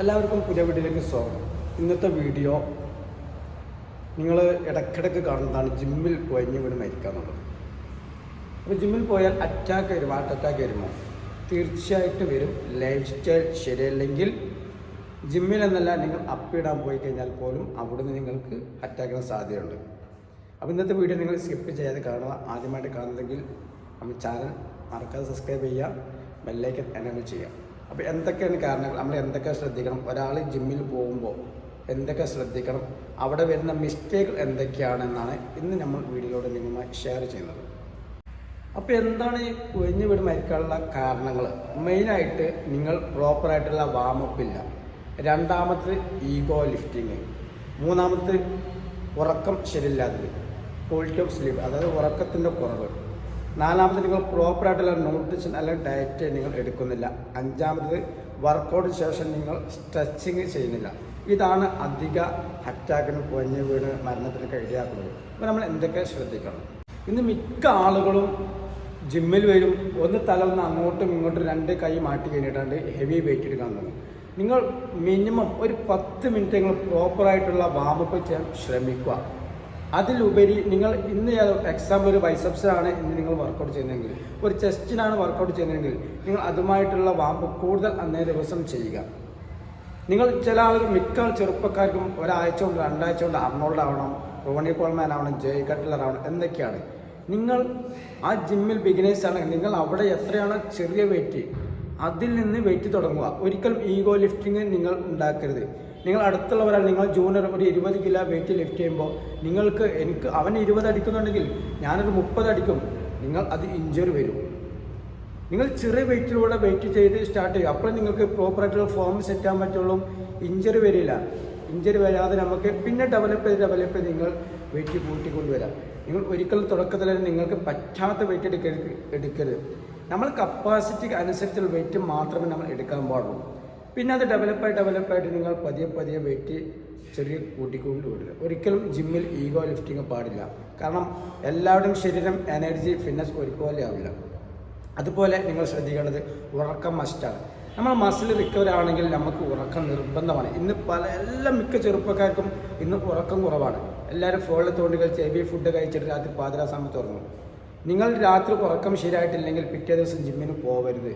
എല്ലാവർക്കും പുതിയ വീഡിയോയിലേക്ക് സ്വാഗതം. ഇന്നത്തെ വീഡിയോ നിങ്ങൾ ഇടയ്ക്കിടയ്ക്ക് കാണുന്നതാണ് ജിമ്മിൽ കുഴഞ്ഞ് വീണ് മരിക്കുക അപ്പോൾ ജിമ്മിൽ പോയാൽ അറ്റാക്ക് വരും ഹാർട്ട് അറ്റാക്ക് വരുമോ? തീർച്ചയായിട്ടും വരും. ലൈഫ് സ്റ്റൈൽ ശരിയല്ലെങ്കിൽ ജിമ്മിൽ എന്നല്ല നിങ്ങൾ അപ്പിടാൻ പോയി കഴിഞ്ഞാൽ പോലും അവിടുന്ന് നിങ്ങൾക്ക് അറ്റാക്കിന് സാധ്യതയുണ്ട്. അപ്പോൾ ഇന്നത്തെ വീഡിയോ നിങ്ങൾ സ്കിപ്പ് ചെയ്യാതെ കാണുക. ആദ്യമായിട്ട് കാണുന്നതെങ്കിൽ നമ്മൾ ചാനൽ മറക്കാതെ സബ്സ്ക്രൈബ് ചെയ്യുക. ബെല്ലൈക്കൻ എനേബിൾ ചെയ്യുക. അപ്പോൾ എന്തൊക്കെയാണ് കാരണങ്ങൾ? നമ്മൾ എന്തൊക്കെ ശ്രദ്ധിക്കണം? ഒരാൾ ജിമ്മിൽ പോകുമ്പോൾ എന്തൊക്കെ ശ്രദ്ധിക്കണം? അവിടെ വരുന്ന മിസ്റ്റേക്ക് എന്തൊക്കെയാണെന്നാണ് ഇന്ന് നമ്മൾ വീഡിയോയിലൂടെ നിങ്ങളുമായി ഷെയർ ചെയ്യുന്നത്. അപ്പോൾ എന്താണ് ഈ കുഴഞ്ഞു വീട് മരിക്കാനുള്ള കാരണങ്ങൾ? മെയിനായിട്ട് നിങ്ങൾ പ്രോപ്പറായിട്ടുള്ള വാമപ്പ് ഇല്ല. രണ്ടാമത് ഈഗോ ലിഫ്റ്റിങ് മൂന്നാമത് ഉറക്കം ശരിയില്ലാത്തത്. ക്വാളിറ്റി ഓഫ് സ്ലീപ്പ് അതായത് ഉറക്കത്തിന്റെ കുറവ്. നാലാമത് നിങ്ങൾ പ്രോപ്പറായിട്ടുള്ള ന്യൂട്രിഷൻ അല്ലെങ്കിൽ ഡയറ്റ് നിങ്ങൾ എടുക്കുന്നില്ല. അഞ്ചാമത് വർക്കൗട്ട് ശേഷം നിങ്ങൾ സ്ട്രെച്ചിങ് ചെയ്യുന്നില്ല. ഇതാണ് അധിക അറ്റാക്കിന് കുഞ്ഞു വീട് മരണത്തിനൊക്കെ ഇടയാക്കുന്നത് അപ്പോൾ നമ്മൾ എന്തൊക്കെ ശ്രദ്ധിക്കണം? ഇന്ന് മിക്ക ആളുകളും ജിമ്മിൽ വരും ഒന്ന് തല ഒന്ന് അങ്ങോട്ടും ഇങ്ങോട്ടും രണ്ട് കൈ മാറ്റി കഴിഞ്ഞിട്ടാണ്ട് ഹെവി വെയിറ്റ് എടുക്കാൻ തുടങ്ങും നിങ്ങൾ മിനിമം ഒരു പത്ത് മിനിറ്റ് നിങ്ങൾ പ്രോപ്പറായിട്ടുള്ള വാമപ്പ് ചെയ്യാൻ ശ്രമിക്കുക. അതിലുപരി നിങ്ങൾ ഇന്ന് എക്സാമ്പിൾ ഒരു ആണ് ഇന്ന് നിങ്ങൾ വർക്കൗട്ട് ചെയ്യുന്നതെങ്കിൽ ഒരു ചെസ്റ്റിനാണ് വർക്കൗട്ട് ചെയ്യുന്നതെങ്കിൽ നിങ്ങൾ അതുമായിട്ടുള്ള വാമ്പ് കൂടുതൽ അന്നേ ദിവസം ചെയ്യുക. നിങ്ങൾ ചില ആളുകൾ മിക്ക ചെറുപ്പക്കാർക്കും ഒരാഴ്ച കൊണ്ട് രണ്ടാഴ്ച കൊണ്ട് അർണോൾഡ് ആവണം റോണി കോൾമാൻ ആവണം ജയ് കട്ട്ലർ ആവണം എന്തൊക്കെയാണ് നിങ്ങൾ ആ ജിമ്മിൽ ബിഗിനേഴ്സ് ആണെങ്കിൽ നിങ്ങൾ അവിടെ എത്രയാണ് ചെറിയ വെയിറ്റ് അതിൽ നിന്ന് വെയിറ്റ് തുടങ്ങുക. ഒരിക്കലും ഈഗോ ലിഫ്റ്റിംഗ് നിങ്ങൾ ഉണ്ടാക്കരുത്. നിങ്ങൾ അടുത്തുള്ളവരാൽ നിങ്ങൾ ജൂനിയർ ഒരു ഇരുപത് കിലോ വെയിറ്റ് ലിഫ്റ്റ് ചെയ്യുമ്പോൾ നിങ്ങൾക്ക് എനിക്ക് അവൻ ഇരുപത് അടിക്കുന്നുണ്ടെങ്കിൽ ഞാനൊരു മുപ്പത് അടിക്കും. നിങ്ങൾ അത് ഇഞ്ചുറി വരും. നിങ്ങൾ ചെറിയ വെയിറ്റിലൂടെ വെയിറ്റ് ചെയ്ത് സ്റ്റാർട്ട് ചെയ്യും. അപ്പോൾ നിങ്ങൾക്ക് പ്രോപ്പറായിട്ടുള്ള ഫോം സെറ്റ് ചെയ്യാൻ പറ്റുള്ളൂ. ഇഞ്ചറി വരില്ല. ഇഞ്ചറി വരാതെ നമുക്ക് പിന്നെ ഡെവലപ്പ് ചെയ്ത് ഡെവലപ്പ് ചെയ്ത് നിങ്ങൾ വെയിറ്റ് കൂട്ടിക്കൊണ്ടുവരാം. നിങ്ങൾ ഒരിക്കലും തുടക്കത്തിൽ തന്നെ നിങ്ങൾക്ക് പറ്റാത്ത വെയിറ്റ് എടുക്കരുത് എടുക്കരുത്. നമ്മൾ കപ്പാസിറ്റിക്ക് അനുസരിച്ചുള്ള വെയിറ്റ് മാത്രമേ നമ്മൾ എടുക്കാൻ പാടുള്ളൂ. പിന്നെ അത് ഡെവലപ്പായി ഡെവലപ്പായിട്ട് നിങ്ങൾ പതിയെ പതിയെ വെയിറ്റ് ചെറിയ കൂട്ടിക്കൊണ്ട് വരില്ല. ഒരിക്കലും ജിമ്മിൽ ഈഗോ ലിഫ്റ്റിംഗ് പാടില്ല. കാരണം എല്ലാവരുടെയും ശരീരം എനർജി ഫിറ്റ്നസ് ഒരുപോലെ ആവില്ല. അതുപോലെ നിങ്ങൾ ശ്രദ്ധിക്കേണ്ടത് ഉറക്കം മസ്റ്റാണ് നമ്മൾ മസിൽ റിക്കവർ ആണെങ്കിൽ നമുക്ക് ഉറക്കം നിർബന്ധമാണ്. ഇന്ന് പല എല്ലാ മിക്ക ചെറുപ്പക്കാർക്കും ഇന്ന് ഉറക്കം കുറവാണ്. എല്ലാവരും ഫോണിൽ തോണ്ടി കളിച്ച് ഹെവി ഫുഡ് കഴിച്ചിട്ട് രാത്രി പാതിരാ സമയത്ത് ഉറങ്ങും. നിങ്ങൾ രാത്രി ഉറക്കം ശരിയായിട്ടില്ലെങ്കിൽ പിറ്റേ ദിവസം ജിമ്മിന് പോകരുത്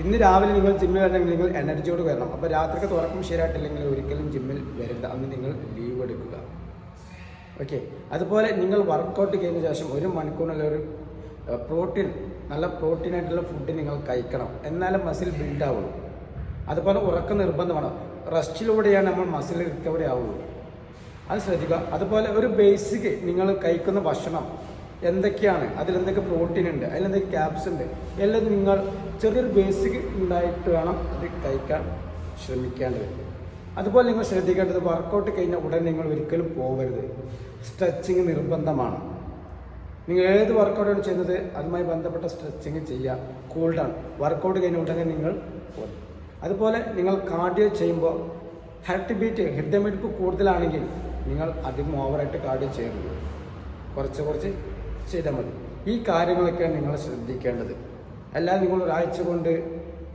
ഇന്ന് രാവിലെ നിങ്ങൾ ജിമ്മിൽ വരണമെങ്കിൽ നിങ്ങൾ എനർജിയോട് വരണം. അപ്പോൾ രാത്രിക്ക് തുറക്കും ശരിയായിട്ടില്ലെങ്കിൽ ഒരിക്കലും ജിമ്മിൽ വരരുത്. അന്ന് നിങ്ങൾ ലീവ് എടുക്കുക. ഓക്കെ അതുപോലെ നിങ്ങൾ വർക്കൗട്ട് കഴിഞ്ഞ ശേഷം ഒരു മണിക്കൂറിനുള്ള ഒരു പ്രോട്ടീൻ നല്ല പ്രോട്ടീൻ ആയിട്ടുള്ള ഫുഡ് നിങ്ങൾ കഴിക്കണം. എന്നാലും മസിൽ ബിൽഡ് ആവുള്ളൂ. അതുപോലെ ഉറക്കം നിർബന്ധമാണ്. റെസ്റ്റിലൂടെയാണ് നമ്മൾ മസിൽ റിക്കവറി ആവുള്ളൂ. അത് ശ്രദ്ധിക്കുക. അതുപോലെ ഒരു ബേസിക് നിങ്ങൾ കഴിക്കുന്ന ഭക്ഷണം. എന്തൊക്കെയാണ്? അതിലെന്തൊക്കെ പ്രോട്ടീൻ ഉണ്ട്? അതിലെന്തൊക്കെ ക്യാപ്സ് ഉണ്ട്? എല്ലാം നിങ്ങൾ ചെറിയൊരു ബേസിക് ഉണ്ടായിട്ട് വേണം അത് കഴിക്കാൻ ശ്രമിക്കേണ്ടത്. അതുപോലെ നിങ്ങൾ ശ്രദ്ധിക്കേണ്ടത് വർക്കൗട്ട് കഴിഞ്ഞാൽ ഉടൻ നിങ്ങൾ ഒരിക്കലും പോകരുത്. സ്ട്രെച്ചിങ് നിർബന്ധമാണ്. നിങ്ങൾ ഏത് വർക്കൗട്ടാണ് ചെയ്യുന്നത്? അതുമായി ബന്ധപ്പെട്ട സ്ട്രെച്ചിങ് ചെയ്യുക. കൂൾ ഡൗൺ വർക്കൗട്ട് കഴിഞ്ഞ ഉടനെ നിങ്ങൾ പോകും അതുപോലെ നിങ്ങൾ കാർഡിയോ ചെയ്യുമ്പോൾ ഹാർട്ട് ബീറ്റ് ഹൃദയമിടിപ്പ് കൂടുതലാണെങ്കിൽ നിങ്ങൾ അധികം ഓവറായിട്ട് കാർഡിയോ ചെയ്യരുത്. കുറച്ച് കുറച്ച് ചെയ്താൽ മതി. ഈ കാര്യങ്ങളൊക്കെയാണ് നിങ്ങൾ ശ്രദ്ധിക്കേണ്ടത്. അല്ലാതെ നിങ്ങൾ ഒരാഴ്ച കൊണ്ട്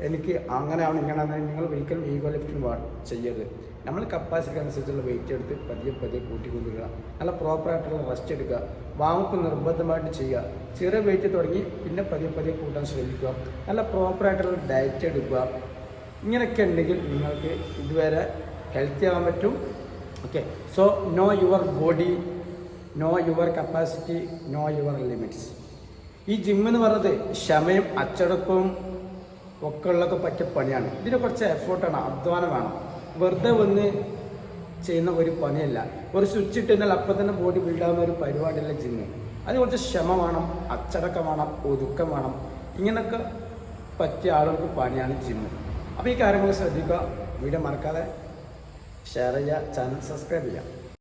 എനിക്ക് അങ്ങനെയാണ് ഇങ്ങനെയാണ് നിങ്ങൾ ഒരിക്കലും ഈഗോ ലിഫ്റ്റിംഗ് ചെയ്യരുത്. നമ്മൾ കപ്പാസിറ്റി അനുസരിച്ചുള്ള വെയിറ്റ് എടുത്ത് പതിയെ പതിയെ കൂട്ടിക്കൊണ്ടിരിക്കുക. നല്ല പ്രോപ്പറായിട്ടുള്ള റെസ്റ്റ് എടുക്കുക. വാമപ്പ് നിർബന്ധമായിട്ട് ചെയ്യുക. ചെറിയ വെയിറ്റ് തുടങ്ങി പിന്നെ പതിയെ പതിയെ കൂട്ടാൻ ശ്രമിക്കുക. നല്ല പ്രോപ്പറായിട്ടുള്ള ഡയറ്റ് എടുക്കുക. ഇങ്ങനെയൊക്കെ ഉണ്ടെങ്കിൽ നിങ്ങൾക്ക് ഇതുവരെ ഹെൽത്തി ആവാൻ പറ്റും. Okay so know your body know your capacity know your limits ഈ ജിം എന്ന് പറഞ്ഞത് ക്ഷമയും അച്ചടക്കവും ഒക്കെ ഉള്ളതൊക്കെ പറ്റിയ പണിയാണ്. ഇതിന് കുറച്ച് എഫേർട്ടാണ് അധ്വാനം വേണം. വെറുതെ വന്ന് ചെയ്യുന്ന ഒരു പണിയല്ല. ഒരു സ്വിച്ച് ഇട്ടുകഴിഞ്ഞാൽ അപ്പം തന്നെ ബോഡി ബിൽഡാവുന്ന ഒരു പരിപാടിയല്ല ജിമ്മ് അതിന് കുറച്ച് ക്ഷമ വേണം അച്ചടക്കം വേണം ഒതുക്കം വേണം. ഇങ്ങനെയൊക്കെ പറ്റിയ ആളുകൾക്ക് പണിയാണ് ജിമ്മ് അപ്പോൾ ഈ കാര്യങ്ങൾ ശ്രദ്ധിക്കുക. വീഡിയോ മറക്കാതെ ഷെയർ ചെയ്യുക ചാനൽ സബ്സ്ക്രൈബ് ചെയ്യുക.